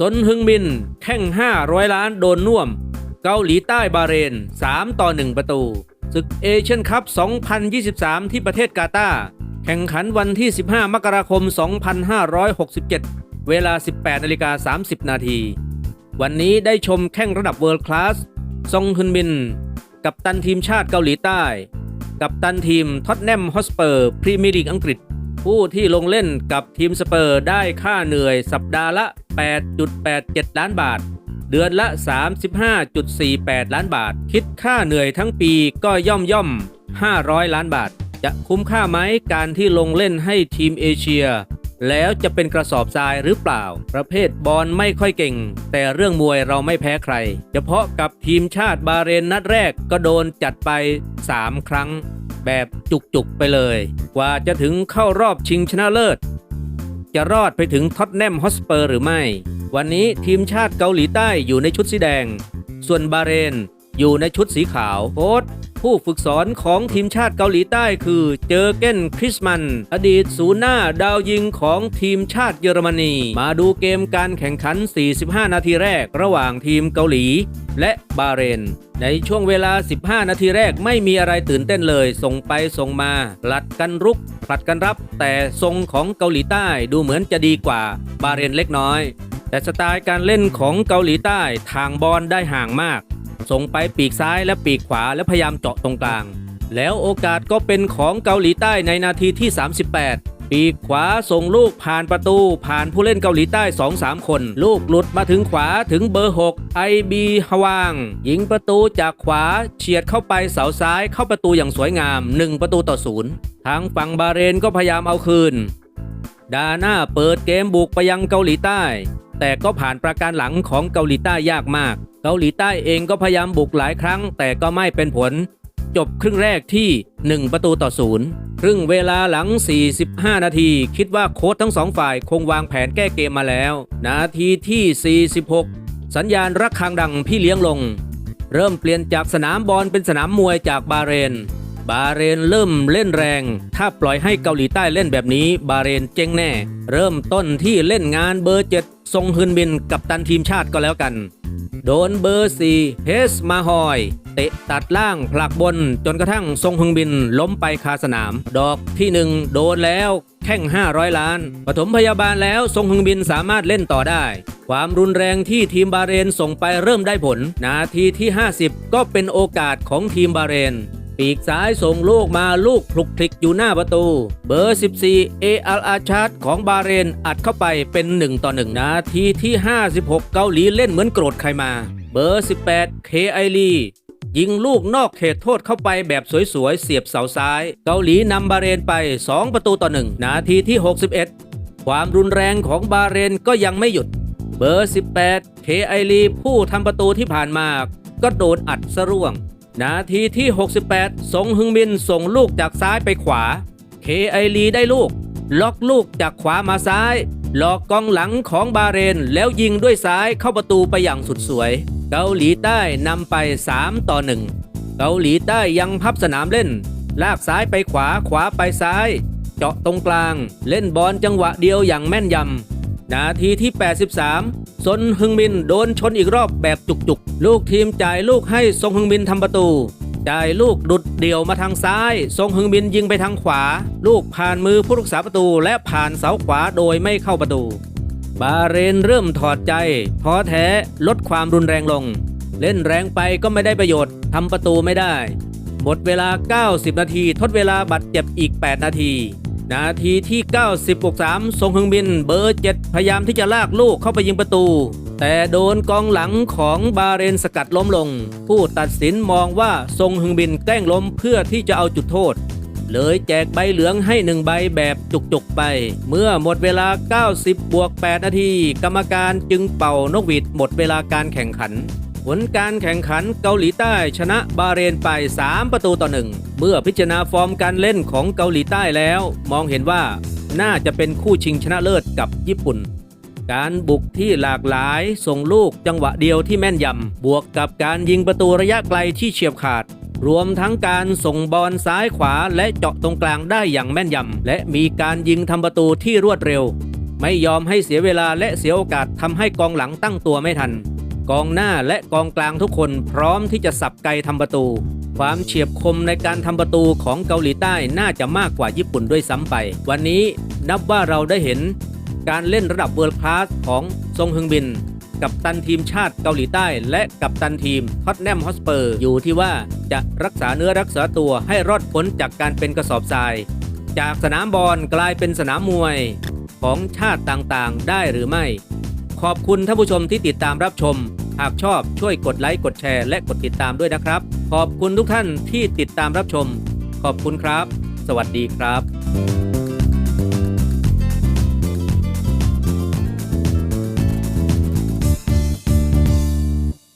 สนฮึงมิน แข่ง500 ล้านโดนน่วม เกาหลีใต้บาเรน 3 ต่อ 1 ประตู ศึกเอเชียนคัพ 2023 ที่ประเทศกาตาร์แข่งขันวันที่ 15 มกราคม 2567 เวลา 18นาฬิกา30 นาที วันนี้ได้ชมแข่งระดับเวิลด์คลาสซงฮึนมิน กับตันทีมชาติเกาหลีใต้ กับตันทีมท็อตแนมฮอสเปอร์พรีเมียร์ลีกอังกฤษ ผู้ที่ลงเล่นกับทีมสเปอร์ได้ค่าเหนื่อยสัปดาห์ละ 8.87 ล้านบาท เดือนละ 35.48 ล้านบาท คิดค่าเหนื่อยทั้งปีก็ย่อมย่อมๆ500 ล้านบาท จะคุ้มค่าไหมการที่ลงเล่นให้ทีมเอเชีย แล้วจะเป็นกระสอบทรายหรือเปล่า ประเภทบอลไม่ค่อยเก่ง แต่เรื่องมวยเราไม่แพ้ใคร เฉพาะกับทีมชาติบาเรนนัดแรกก็โดนจัดไป 3 ครั้ง แบบจุกๆไปเลย กว่าจะถึงเข้ารอบชิงชนะเลิศ จะรอดไปถึงท็อตแนมฮอสเปอร์หรือไม่ วันนี้ทีมชาติเกาหลีใต้อยู่ในชุดสีแดง ส่วนบาเรนอยู่ในชุดสีขาวโค้ชผู้ฝึกสอนของทีมชาติเกาหลีใต้คือเจอเก้นคริสมัน อดีตศูนย์หน้าดาวยิงของทีมชาติเยอรมนี มาดูเกมการแข่งขัน 45 นาทีแรกระหว่างทีมเกาหลี และบาเรน ในช่วงเวลา 15 นาทีแรกไม่มีอะไรตื่นเต้นเลย ส่งไปส่งมาผลัดกันรุกผลัดกันรับ แต่ทรงของเกาหลีใต้ดูเหมือนจะดีกว่าบาเรนเล็กน้อย แต่สไตล์การเล่นของเกาหลีใต้ทางบอลได้ห่างมาก ส่งไปปีกซ้ายและปีกขวาและพยายามเจาะตรงกลาง แล้วโอกาสก็เป็นของเกาหลีใต้ในนาทีที่ 38 ปีกขวาส่งลูกผ่านประตูผ่านผู้เล่นเกาหลีใต้ 2-3 คน ลูกหลุดมาถึงขวาถึงเบอร์ 6 ไอบีฮวาง ยิงประตูจากขวาเฉียดเข้าไปเสาซ้ายเข้าประตูอย่างสวยงาม 1 ประตูต่อศูนย์ทางฝั่งบาเรนก็พยายามเอาคืน ดาน่าเปิดเกมบุกไปยังเกาหลีใต้ แต่ก็ผ่านประการหลังของเกาหลีใต้ยากมาก เกาหลีใต้เองก็พยายามบุกหลายครั้ง แต่ก็ไม่เป็นผล จบครึ่งแรกที่ 1 ประตูต่อศูนย์ ครึ่งเวลาหลัง 45 นาที คิดว่าโค้ชทั้งสองฝ่ายคงวางแผนแก้เกมมาแล้ว นาทีที่ 46 สัญญาณระฆังดังพี่เลี้ยงลง เริ่มเปลี่ยนจากสนามบอลเป็นสนามมวยจากบาเรน บาเรนเริ่มเล่นแรง ถ้าปล่อยให้เกาหลีใต้เล่นแบบนี้ บาเรนเจ๊งแน่ เริ่มต้นที่เล่นงานเบอร์เจ็ด ทรงฮึนบินกับตันทีมชาติก็แล้วกัน โดนเบอร์สี่เฮสมาฮอย เตะตัดล่างผลักบนจนกระทั่งทรงฮึงบินล้มไปคาสนาม ดอกที่หนึ่งโดนแล้วแข่ง 500 ล้าน ปฐมพยาบาลแล้วทรงฮึงบินสามารถเล่นต่อได้ ความรุนแรงที่ทีมบาเรนส่งไปเริ่มได้ผล นาทีที่ 50 ก็เป็นโอกาสของทีมบาเรน ปีกซ้ายส่งลูกมาลูกคลุกคลิกอยู่หน้าประตู เบอร์ 14เออัลอาชาร์ดของบาเรนอัดเข้าไปเป็น 1 ต่อ 1 นาทีที่ 56 เกาหลีเล่นเหมือนโกรธใครมา เบอร์ 18เคไอลียิงลูกนอกเขตโทษเข้าไปแบบสวยๆ เสียบเสาซ้าย เกาหลีนำบาเรนไป 2 ประตูต่อ 1 นาทีที่ 61 ความรุนแรงของบาเรนก็ยังไม่หยุด เบอร์ 18 เคไอลีผู้ทำประตูที่ผ่านมา ก็โดนอัดสร่วง นาทีที่ 68 สงฮึงมินส่งลูกจากซ้ายไปขวา เคไอลีได้ลูก ล็อกลูกจากขวามาซ้าย หลอกกองหลังของบาเรนแล้วยิงด้วยซ้ายเข้าประตูไปอย่างสุดสวย เกาหลีใต้นำไป 3 ต่อ 1 เกาหลีใต้ยังพับสนามเล่น ลากซ้ายไปขวาขวาไปซ้าย เจาะตรงกลาง เล่นบอลจังหวะเดียวอย่างแม่นยำ นาทีที่ 83 ซนฮึงมินโดนชนอีกรอบแบบจุกๆ ลูกทีมจ่ายลูกให้ซงฮึงมินทำประตู จ่ายลูกดุดเดี่ยวมาทางซ้ายซงฮึงมินยิงไปทางขวา ลูกผ่านมือผู้รักษาประตูและผ่านเสาขวาโดยไม่เข้าประตู บาเรนเริ่มถอดใจท้อแท้ลดความรุนแรงลง เล่นแรงไปก็ไม่ได้ประโยชน์ทำประตูไม่ได้ หมดเวลา 90 นาที ทดเวลาบัตรเจ็บอีก 8 นาที นาทีที่ 90บวก3ทรงฮึงบินเบอร์ 7 พยายามที่จะลากลูกเข้าไปยิงประตู แต่โดนกองหลังของบาเรนสกัดล้มลง ผู้ตัดสินมองว่าทรงฮึงบินแกล้งล้มเพื่อที่จะเอาจุดโทษ เลยแจกใบเหลืองให้หนึ่งใบแบบจุกๆไป เมื่อหมดเวลา 90บวก8นาที กรรมการจึงเป่านกหวีดหมดเวลาการแข่งขัน ผลการแข่งขันเกาหลีใต้ชนะบาเรนไป 3 ประตูต่อหนึ่งเมื่อพิจารณาฟอร์มการเล่นของเกาหลีใต้แล้ว มองเห็นว่าน่าจะเป็นคู่ชิงชนะเลิศกับญี่ปุ่น การบุกที่หลากหลายส่งลูกจังหวะเดียวที่แม่นยำ บวกกับการยิงประตูระยะไกลที่เฉียบขาด รวมทั้งการส่งบอลซ้ายขวาและเจาะตรงกลางได้อย่างแม่นยำ และมีการยิงทำประตูที่รวดเร็ว ไม่ยอมให้เสียเวลาและเสียโอกาสทำให้กองหลังตั้งตัวไม่ทัน กองหน้าและกองกลางทุกคนพร้อมที่จะสับไกทำประตู ความเฉียบคมในการทำประตูของเกาหลีใต้น่าจะมากกว่าญี่ปุ่นด้วยซ้ำไป วันนี้นับว่าเราได้เห็น การเล่นระดับเวิร์คลาสของซงฮึงบิน กับตันทีมชาติเกาหลีใต้ และกับตันทีมท็อตแนมฮอสเปอร์อยู่ที่ว่าจะรักษาเนื้อรักษาตัวให้รอดพ้นจากการเป็นกระสอบทราย จากสนามบอลกลายเป็นสนามมวยของชาติต่างๆ ได้หรือไม่ ขอบคุณท่านผู้ชมที่ติดตามรับชม หากชอบช่วยกดไลค์กดแชร์และกดติดตามด้วยนะครับ ขอบคุณทุกท่านที่ติดตามรับชม ขอบคุณครับ สวัสดีครับ